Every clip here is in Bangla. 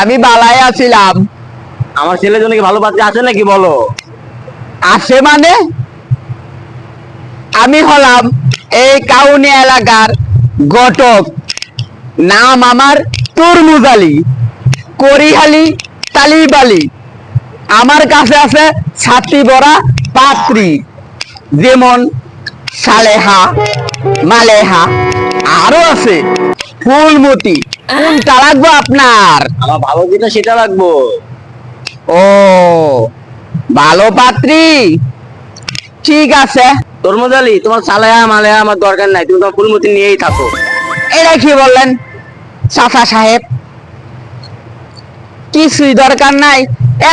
আমি বালাই আছিলাম। আমার ছেলের জন্য কি ভালো পাত্রী আছে নাকি বলো? আছে মানে? আমি হলাম এই কাউনি এলাকার ঘটক নাম আমার তরমুজ আলী করিহালি তালিবালি। আমার কাছে আছে ছাতি বড়া পাত্রী যেমন সালেহা মালেহা। আরও আছে। ফুলমতি। কোনটা লাগবে আপনার? আমার ভালো যেটা সেটা লাগবো। ও ভালো পাত্রী। ঠিক আছে। তরমুজ আলী তোমার সালেহা মালেহা আমার দরকার নাই তুমি তোমার ফুলমতি নিয়েই থাকো। এটা কি বললেন? চাচা সাহেব। কিছুই দরকার নাই।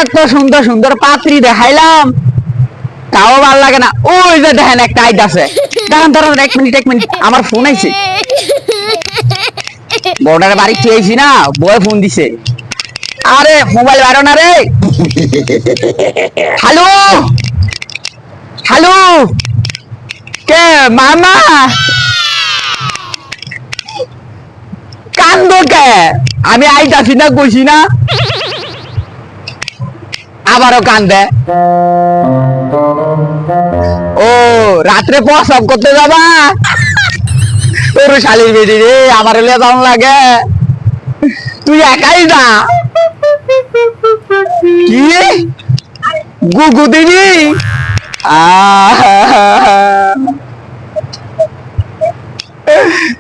এত সুন্দর সুন্দর পাত্রী দেখাইলাম। তাও ভালো লাগে না। ওই যে দেখেন একটা আইড আছে দাঁড়ান দাঁড়ান এক মিনিট এক মিনিট। আমার ফোন আইছে। বর্ডারে বাড়ি খেয়েছি না বয় ফোন দিছে। আরে মোবাইল বাইরো না রে। হ্যালো? হ্যালো? কে, মামা? কান্দ কে? আমি আইতাছি না, কইছি না। আবারও কান্দে। ও, রাত্রে প্রসব করতে যাবা? তোর শালির বেটি রে, আমার হলে দাম লাগে। তুই একাই না। কি? গুগু দিবি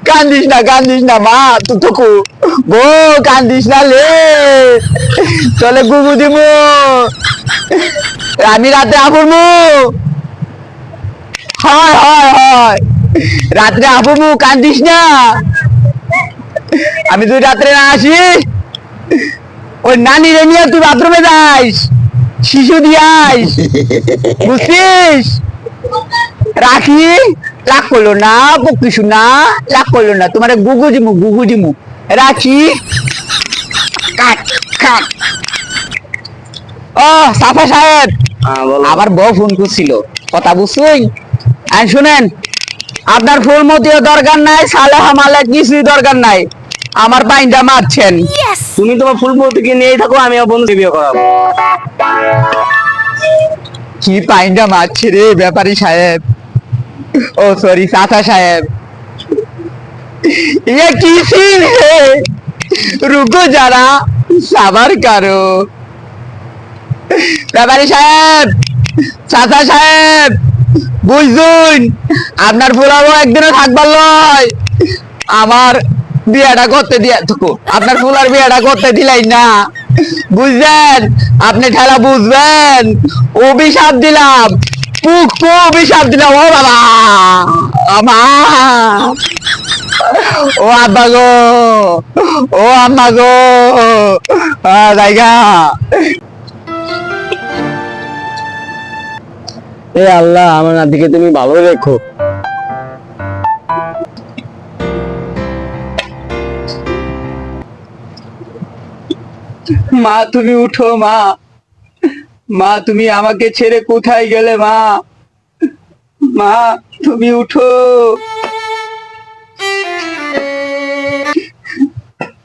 কান্দিস না কান্দিস না, মা তুতুকু গো কান্দিস না লে। চলে গুগু দিব আমি রাতে আফুরমু হয় হয় হয়। রাত্রে আফুরমু কান্দিস না? আমি তুই রাত্রে না আসি? ওই নানি রে নিয়ে তুই বাথরুমে যাইস? শিশু দিয়াইস বুঝছিস? রাখি লাখ করল না কিছু না লাখ করল না তোমার গুগু দিমু গুগু দিমু। রাখি কাট কাট। ও সাফা সাহেব হ্যাঁ আমার বউ ফোন করছিল। কথা বুঝছুই? আর শুনেন। আপনার ফুলমতিও দরকার নাই সালেহা মালে কিছুই দরকার নাই আমার বাইনটা মারছেন তুমি তোমার ফুলমতিকে নিয়েই থাকো আমি আমার বন্ধু বিয়ে করাবো কি পাইনটা মারছে রে ব্যাপারী সাহেব ও সরি চাচা সাহেব ये की सीन है रुको जरा सबर करो ব্যাপারী সাহেব চাচা সাহেব বুঝুন? আপনার ফুলাবো একদিনও থাকবার লয়। আমার বিয়াটা করতে দিয়া থাকো, আপনার ফুলার বিয়েটা করতে দিলাই না। বুঝলেন? আপনি ঠেলা বুঝবেন। অভিশাপ দিলাম। পুক পু অভিশাপ দিলাম। ও বাবা! আমা! ও আব্বা গো! ও আম্মা গো! জায়গা। এ আল্লাহ, আমার নাতিকে তুমি ভালো রেখো। মা, তুমি উঠো, মা। মা, তুমি আমাকে ছেড়ে কোথায় গেলে, মা? মা, তুমি উঠো।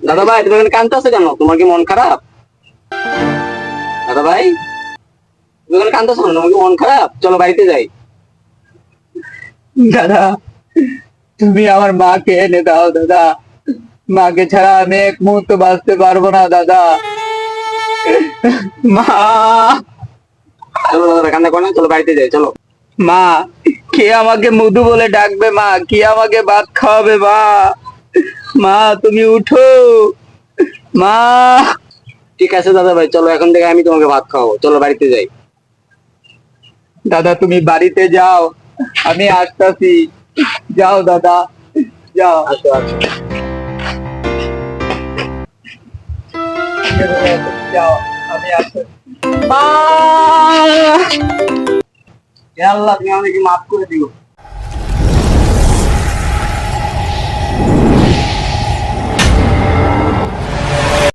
দাদা ভাই তুমি এখানে কান্দতেছো কেন? তোমার কি মন খারাপ? দাদা ভাই তুমি এখানে কান্দতেছো কেন মন খারাপ? চলো বাড়িতে যাই। দাদা তুমি আমার মাকে এনে দাও দাদা। মাকে ছাড়া আমি এক মুহূর্ত বাঁচতে পারব না দাদা। মা! কান্দা করো না, চলো বাড়িতে যাই চলো। মা কে আমাকে মধু বলে ডাকবে মা? কে আমাকে ভাত খাওয়াবে মা? মা তুমি উঠো। মা! ঠিক আছে দাদা ভাই চলো এখন থেকে আমি তোমাকে ভাত খাওয়াবো। চলো বাড়িতে যাই। দাদা তুমি বাড়িতে যাও। আমি আসতেছি। যাও দাদা। যাও। আসো আসো যাও আমি আসছি আল্লাহ তুমি আমাকে মাফ করে দিও।